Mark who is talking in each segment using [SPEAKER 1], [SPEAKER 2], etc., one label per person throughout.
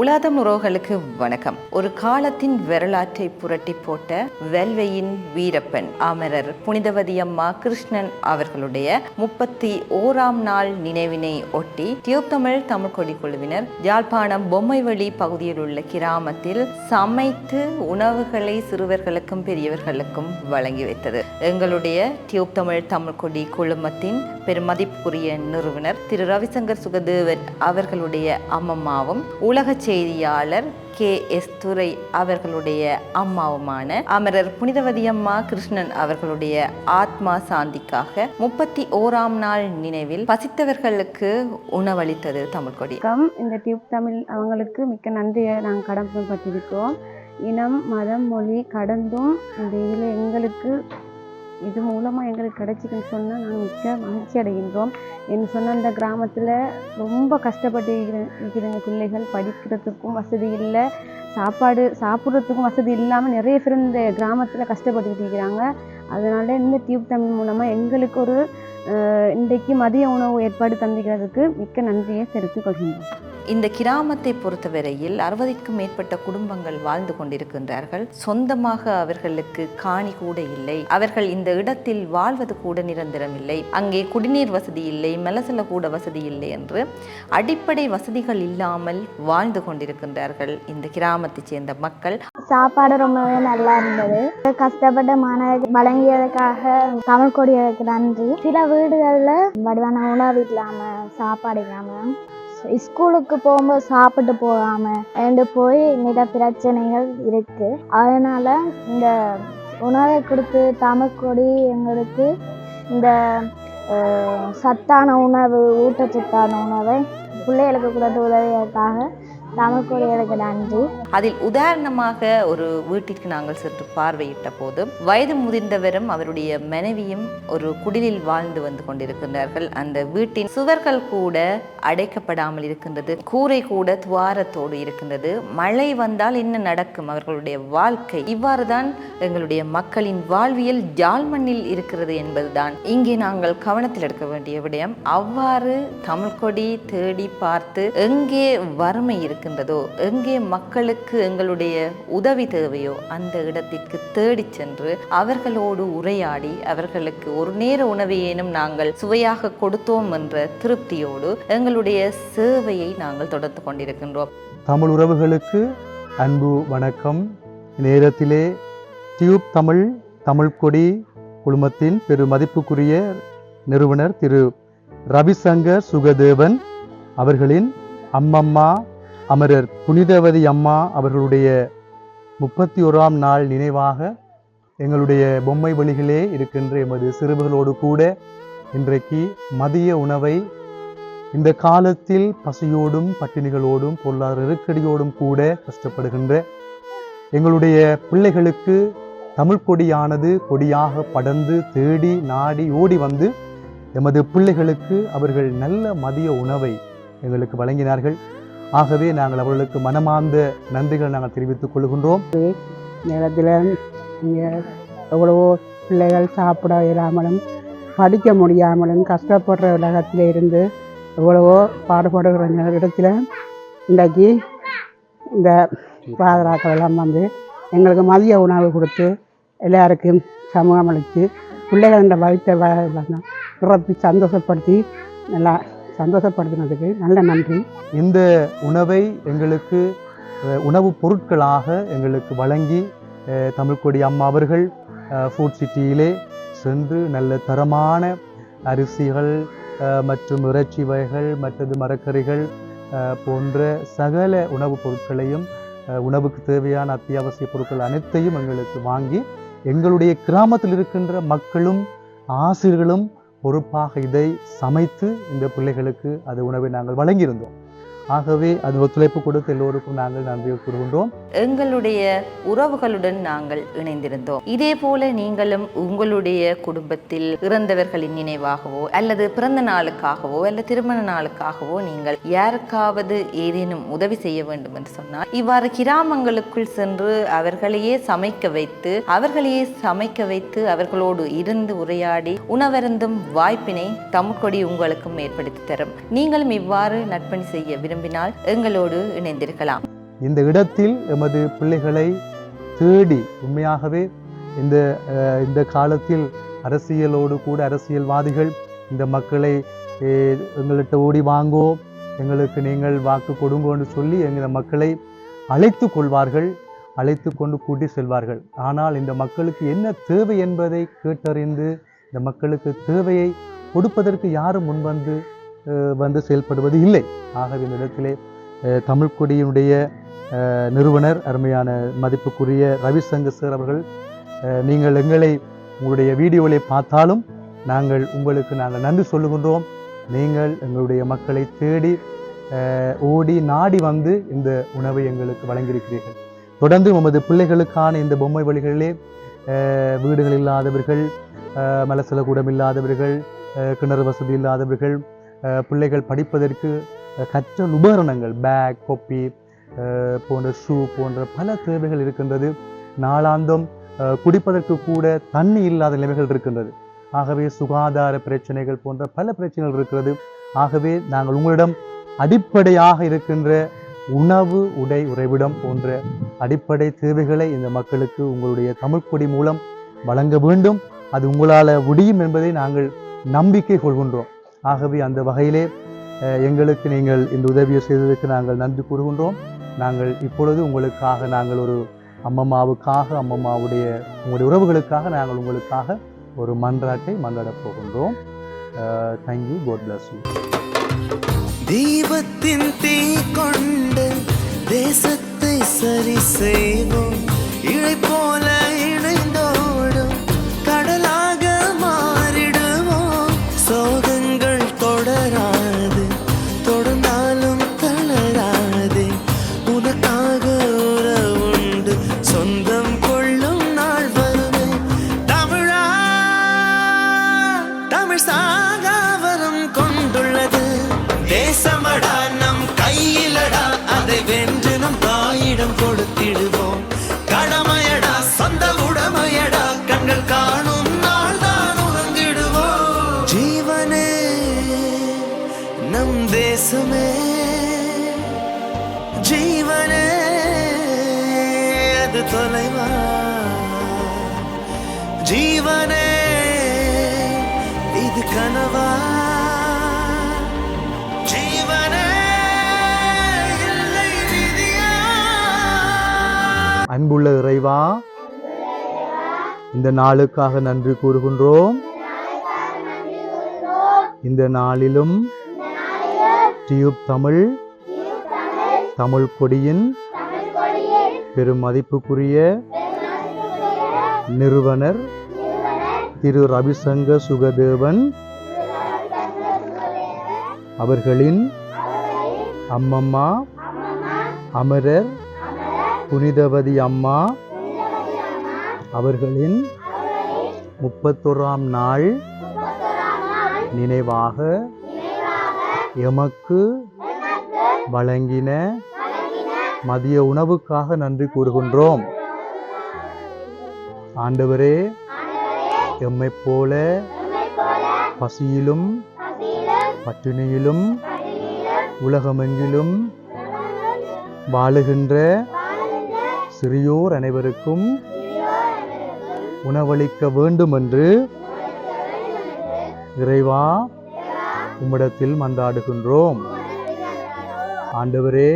[SPEAKER 1] உலாதம் உறவுகளுக்கு வணக்கம். ஒரு காலத்தின் வரலாற்றை புரட்டி போட்ட வெல்வையின் வீரப்பன் அமரர் புனிதவதி அம்மா கிருஷ்ணன் அவர்களுடைய முப்பத்தி ஓராம் நாள் நினைவினை ஒட்டி டியூப் தமிழ் தமிழ் கொடி குழுவினர் யாழ்ப்பாணம் பொம்மை வழி பகுதியில் உள்ள கிராமத்தில் சமைத்து உணவுகளை சிறுவர்களுக்கும் பெரியவர்களுக்கும் வழங்கி வைத்தது. எங்களுடைய டியூப் தமிழ் தமிழ் கொடி குழுமத்தின் பெருமதிப்புக்குரிய நிறுவனர் திரு ரவிசங்கர் சுகதேவன் அவர்களுடைய அம்மம்மாவும் உலக செய்தியாளர் கே எஸ் துரை அவர்களுடைய அம்மாவுமான அமரர் புனிதவதி அம்மா கிருஷ்ணன் அவர்களுடைய ஆத்மா சாந்திக்காக முப்பத்தி ஓராம் நாள் நினைவில் பசித்தவர்களுக்கு உணவளித்தது தமிழ்கொடி
[SPEAKER 2] வணக்கம். இந்த டியூப் தமிழ் அவங்களுக்கு மிக்க நன்றியை நாங்கள் கடமைப்பட்டிருக்கோம் இனம் மதம் மொழி கடந்தும் இந்த இதில் எங்களுக்கு இது மூலமாக எங்களுக்கு கிடைச்சிதுன்னு சொன்னால் நாங்கள் மிக்க மகிழ்ச்சி அடைகின்றோம். என்று சொன்ன அந்த கிராமத்தில் ரொம்ப கஷ்டப்பட்டு இருக்கிற பிள்ளைகள் படிக்கிறதுக்கும் வசதி இல்லை. சாப்பாடு சாப்பிட்றதுக்கும் வசதி இல்லாமல் நிறைய பேர் இந்த கிராமத்தில் கஷ்டப்பட்டுக்கிட்டு இருக்கிறாங்க. அதனால் இந்த டியூப் தமிழ் மூலமாக எங்களுக்கு ஒரு இன்றைக்கு மதிய உணவு ஏற்பாடு தந்திக்கிறதுக்கு மிக்க நன்றியை தெரிவித்துக் கொள்கின்றோம்.
[SPEAKER 1] இந்த கிராமத்தை பொறுத்தவரையில் அறுபதுக்கும் மேற்பட்ட குடும்பங்கள் வாழ்ந்து கொண்டிருக்கின்றார்கள். சொந்தமாக அவர்களுக்கு காணி கூட இல்லை. அவர்கள் இந்த இடத்தில் வாழ்வது கூட நிரந்தரம் இல்லை. அங்கே குடிநீர் வசதி இல்லை மெலசல கூட வசதி இல்லை என்று அடிப்படை வசதிகள் இல்லாமல் வாழ்ந்து கொண்டிருக்கின்றார்கள் இந்த கிராமத்தைச் சேர்ந்த மக்கள்.
[SPEAKER 3] சாப்பாடு ரொம்பவே நல்லா இருந்தது. கஷ்டப்பட்ட மாணவர்கள் வழங்கியதுக்காக தமிழ் கொடியருக்கு நன்றி. சில வீடுகளில் வடிவான உணவு இல்லாமல் சாப்பாடு இல்லாமல் ஸ்கூலுக்கு போகும்போது சாப்பிட்டு போகாமல் ரெண்டு போய் நிறைய பிரச்சனைகள் இருக்கு. அதனால இந்த உணவை கொடுத்து தமக்கொடி எங்களுக்கு இந்த சத்தான உணவு ஊட்டச்சத்தான உணவை பிள்ளைகளுக்கு கொடுத்து உதவியதற்காக நன்றி.
[SPEAKER 1] அதில் உதாரணமாக ஒரு வீட்டிற்கு நாங்கள் சென்று பார்வையிட்ட போது வயது முதிர்ந்தவரும் அவருடைய மனைவியும் ஒரு குடிலில் வாழ்ந்து வந்து கொண்டிருக்கின்றார்கள். அந்த வீட்டின் சுவர்கள் கூட அடைக்கப்படாமல் இருக்கின்றது. கூரை கூட துவாரத்தோடு இருக்கின்றது. மழை வந்தால் என்ன நடக்கும்? அவர்களுடைய வாழ்க்கை இவ்வாறு தான் எங்களுடைய மக்களின் வாழ்வியல் ஜாழ்மண்ணில் இருக்கிறது என்பதுதான். இங்கே நாங்கள் கவனத்தில் எடுக்க வேண்டிய விடயம். அவ்வாறு தமிழ்கொடி தேடி பார்த்து எங்கே வறுமை இருக்கின்றதோ எங்கே மக்களுக்கு எங்களுடைய உதவி தேவையோ அந்த இடத்திற்கு தேடிச் சென்று அவர்களோடு உரையாடி அவர்களுக்கு ஒரு நேர உணவையேனும் நாங்கள் சுவையாக கொடுத்தோம் என்ற திருப்தியோடு எங்களுடைய சேவையை நாங்கள் தொடர்ந்து கொண்டிருக்கின்றோம்.
[SPEAKER 4] தமிழ் உறவுகளுக்கு அன்பு வணக்கம். நேரத்திலே டியூப் தமிழ் தமிழ் கொடி குழுமத்தின் பெருமதிப்புக்குரிய நிறுவனர் திரு. ரவிசங்கர் சுகதேவன் அவர்களின் அம்மம்மா அமரர் புனிதவதி அம்மா அவர்களுடைய முப்பத்தி ஓராம் நாள் நினைவாக எங்களுடைய பொம்மை வழிகளே இருக்கின்ற எமது சிறுவர்களோடு கூட இன்றைக்கு மதிய உணவை இந்த காலத்தில் பசியோடும் பட்டினிகளோடும் பொருளாதார நெருக்கடியோடும் கூட கஷ்டப்படுகின்ற எங்களுடைய பிள்ளைகளுக்கு தமிழ் கொடியானது கொடியாக படர்ந்து தேடி நாடி ஓடி வந்து எமது பிள்ளைகளுக்கு அவர்கள் நல்ல மதிய உணவை எங்களுக்கு வழங்கினார்கள். ஆகவே நாங்கள் அவர்களுக்கு மனமார்ந்த நன்றிகளை நாங்கள் தெரிவித்துக் கொள்கின்றோம்.
[SPEAKER 5] நேரத்தில் எவ்வளவோ பிள்ளைகள் சாப்பிட இயலாமலும் படிக்க முடியாமலும் கஷ்டப்படுற உலகத்தில் இருந்து எவ்வளவோ பாடுபடுகிற இடத்துல இன்றைக்கு இந்த பாதராக்கள் எல்லாம் வந்து எங்களுக்கு மதிய உணவு கொடுத்து எல்லாருக்கும் சமூகம் அளித்து பிள்ளைகள் இந்த வயிற்றை வ- நிரப்பி சந்தோஷப்படுத்தி நல்லா சந்தோஷப்படுத்தினதுக்கு நல்ல நன்றி.
[SPEAKER 4] இந்த உணவை எங்களுக்கு உணவுப் பொருட்களாக எங்களுக்கு வழங்கி தமிழ்கொடி தமிழ்க்கொடி அம்மா அவர்கள் ஃபுட் சிட்டியிலே சென்று நல்ல தரமான அரிசிகள் மற்றும் இறைச்சி வகைகள் மற்றது மரக்கறிகள் போன்ற சகல உணவுப் பொருட்களையும் உணவுக்கு தேவையான அத்தியாவசிய பொருட்கள் அனைத்தையும் எங்களுக்கு வாங்கி எங்களுடைய கிராமத்தில் இருக்கின்ற மக்களும் ஆசிரியர்களும் பொறுப்பாக இதை சமைத்து இந்த பிள்ளைகளுக்கு அது உணவை நாங்கள் வழங்கியிருந்தோம். ஆகவே அது ஒத்துழைப்பு கொடுத்து எல்லோருக்கும் நாங்கள் நன்றி கூறுகின்றோம்.
[SPEAKER 1] எங்களுடைய உறவுகளுடன் நாங்கள் இணைந்திருந்தோம். இதே போல நீங்களும் உங்களுடைய குடும்பத்தில் இறந்தவர்களின் நினைவாகவோ அல்லது பிறந்த நாளுக்காகவோ அல்லது திருமண நாளுக்காகவோ நீங்கள் யாருக்காவது ஏதேனும் உதவி செய்ய வேண்டும் என்று சொன்னால் இவ்வாறு கிராமங்களுக்குள் சென்று அவர்களையே சமைக்க வைத்து அவர்களையே சமைக்க வைத்து அவர்களோடு இருந்து உரையாடி உணவருந்தும் வாய்ப்பினை தமிழ்கொடி உங்களுக்கும் ஏற்படுத்தி தரும். நீங்களும் இவ்வாறு நற்பணி செய்ய விரும்ப விரும்பினால் எங்களோடு இணைந்திருக்கலாம்.
[SPEAKER 4] இந்த இடத்தில் எமது பிள்ளைகளை தேடி உண்மையாகவே இந்த இந்த காலத்தில் அரசியலோடு கூட அரசியல்வாதிகள் இந்த மக்களை எங்கள்கிட்ட ஓடி வாங்கோ எங்களுக்கு நீங்கள் வாக்கு கொடுங்கோன்னு சொல்லி எங்கள் மக்களை அழைத்து கொள்வார்கள் அழைத்து கொண்டு கூட்டி செல்வார்கள். ஆனால் இந்த மக்களுக்கு என்ன தேவை என்பதை கேட்டறிந்து இந்த மக்களுக்கு தேவையை கொடுப்பதற்கு யாரும் முன்வந்து வந்து செயல்படுவது இல்லை. ஆகவே இந்த இடத்திலே அஹ், தமிழ் கொடியினுடைய நிறுவனர் அருமையான மதிப்புக்குரிய ரவிசங்கர் சார் அவர்கள் நீங்கள் எங்களை உங்களுடைய வீடியோவிலே பார்த்தாலும் நாங்கள் உங்களுக்கு நாங்கள் நன்றி சொல்லுகின்றோம். நீங்கள் எங்களுடைய மக்களை தேடி ஓடி நாடி வந்து இந்த உணவை எங்களுக்கு வழங்கியிருக்கிறீர்கள். தொடர்ந்து உமது பிள்ளைகளுக்கான இந்த பொம்மை வழிகளிலே வீடுகள் இல்லாதவர்கள் மலசல கூடம் இல்லாதவர்கள் கிணறு வசதி இல்லாதவர்கள் பிள்ளைகள் படிப்பதற்கு கற்றல் உபகரணங்கள் பேக் கொப்பி போன்ற ஷூ போன்ற பல தேவைகள் இருக்கின்றது. நாளாந்தம் குடிப்பதற்கு கூட தண்ணி இல்லாத நிலைமைகள் இருக்கின்றது. ஆகவே சுகாதார பிரச்சனைகள் போன்ற பல பிரச்சனைகள் இருக்கிறது. ஆகவே நாங்கள் உங்களிடம் அடிப்படையாக இருக்கின்ற உணவு உடை உறைவிடம் போன்ற அடிப்படை தேவைகளை இந்த மக்களுக்கு உங்களுடைய தமிழ் கொடி மூலம் வழங்க வேண்டும். அது உங்களால் முடியும் என்பதை நாங்கள் நம்பிக்கை கொள்கின்றோம். ஆகவே அந்த வகையிலே எங்களுக்கு நீங்கள் இந்த உதவியை செய்ததற்கு நாங்கள் நன்றி கூறுகின்றோம். நாங்கள் இப்பொழுது உங்களுக்காக நாங்கள் ஒரு அம்மம்மாவுக்காக அம்மம்மாவுடைய உங்களுடைய உறவுகளுக்காக நாங்கள் உங்களுக்காக ஒரு மன்றாட்டை மன்றாடப் போகின்றோம். Thank you God bless you
[SPEAKER 6] தீபத்தின் தீ கொண்டு தேசத்தை சரி செய்வோம். இழை இது கனவா?
[SPEAKER 4] அன்புள்ள இறைவா இந்த நாளுக்காக நன்றி கூறுகின்றோம். இந்த நாளிலும் டியூப் தமிழ் தமிழ் கொடியின் பெரும் மதிப்புக்குரிய நிறுவனர் திரு ரவிசங்கர் சுகதேவன் அவர்களின் அம்மம்மா அமரர் புனிதவதி அம்மா அவர்களின் முப்பத்தொராம் நாள் நினைவாக எமக்கு வழங்கின மதிய உணவுக்காக நன்றி கூறுகின்றோம். ஆண்டவரே எம்மைப் போல பசியிலும் பட்டினியிலும் உலகமெங்கிலும் வாழுகின்ற சிறியோர் அனைவருக்கும் உணவளிக்க வேண்டும் என்று இறைவா உம்மிடத்தில் மன்றாடுகின்றோம். ஆண்டவரே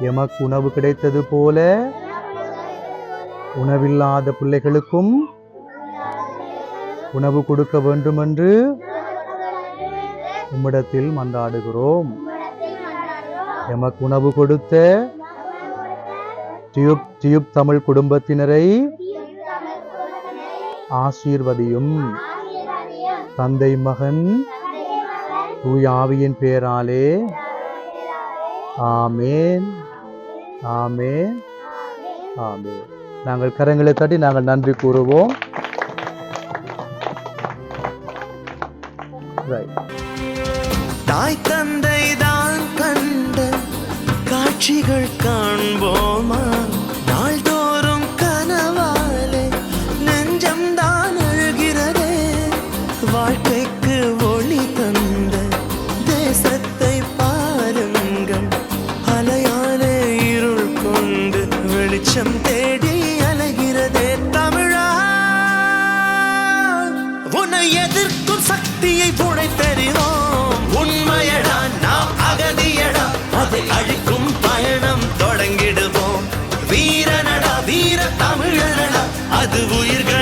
[SPEAKER 4] எமக்கு உணவு கிடைத்தது போல உணவில்லாத பிள்ளைகளுக்கும் உணவு கொடுக்க வேண்டும் என்று உம்மிடத்தில் மன்றாடுகிறோம். எமக்கு உணவு கொடுத்த டியூப் டியூப் தமிழ் குடும்பத்தினரை ஆசீர்வதியும். தந்தை மகன் தூயாவியின் பேராலே. ஆமேன். ஆமேன். ஆமேன். நாங்கள் கரங்களை தட்டி நாங்கள் நன்றி கூறுவோம். ரைட்
[SPEAKER 6] தாய் தந்தை தான் கண்ட காட்சிகள் காண்போமா? நாள்தோறும் கனவாலே நெஞ்சம் தான் அழுகிறதே. வாழ்க்கைக்கு ஒளி தந்த தேசத்தை பாருங்கள். அலையாலே இருள் கொண்டு வெளிச்சம் தேடி சக்தியை புழைத்தறிவோம் உண்மையடா நாம் அகதியடா. அதை அழிக்கும் பயணம் தொடங்கிடுவோம். வீரனடா வீர தமிழனடா. அது உயிர்கள்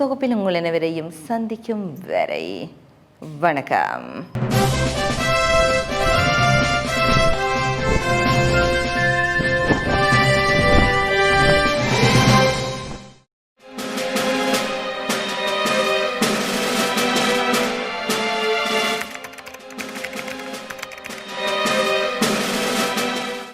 [SPEAKER 1] தொகுப்பில் உங்கள் அனைவரையும் சந்திக்கும் வரை வணக்கம்.